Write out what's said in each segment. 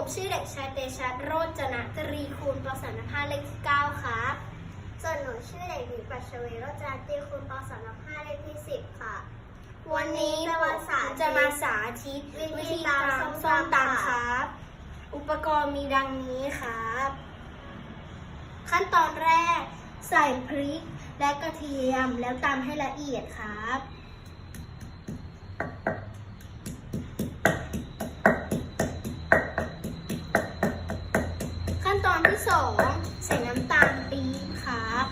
ผมชื่อเด็กชายเตชะโรจนะตรีคูณปศนภาเลขที่9ครับส่วนหนูชื่อเด็กหญิงปัชวีโรจนาตีคุณปศนห้าเลขที่สิบค่ะ วันนี้จะมาจะมาสาธิตวิธีธีการตำส้มตำตำครับ อุปกรณ์มีดังนี้ครับ ขั้นตอนแรกใส่พริกและกระเทียมแล้วตำให้ละเอียดครับ สองใส่น้ำตาลปี๊บครับ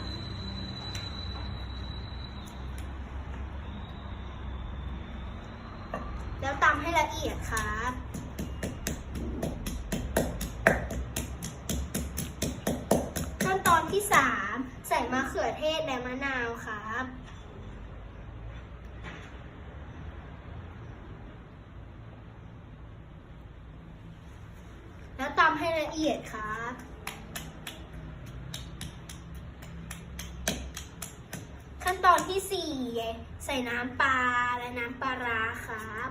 แล้วตำให้ละเอียดครับขั้นตอนที่3ใส่มะเขือเทศและมะนาวครับแล้วตำให้ละเอียดครับ ขั้นตอนที่4ใส่น้ำปลาและน้ำปลาร้าครับ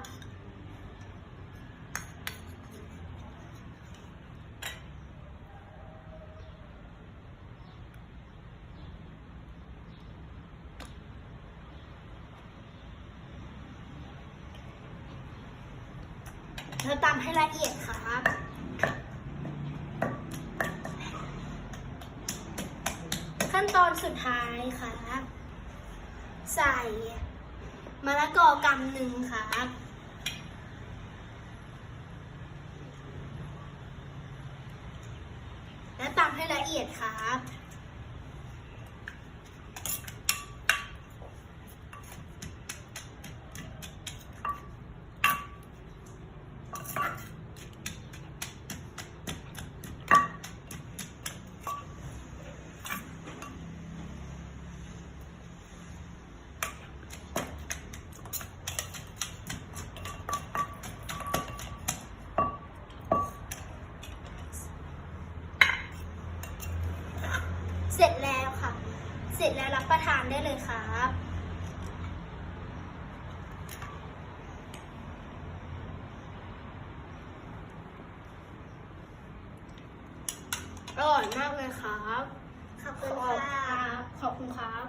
แล้วตำให้ละเอียดครับขั้นตอนสุดท้ายครับ ใส่มะละกอกำหนึ่งครับแล้วตำให้ละเอียดครับ เสร็จแล้วค่ะ เสร็จแล้วรับประทานได้เลยครับอร่อยมากเลยครับ ขอบคุณค่ะขอบคุณครับ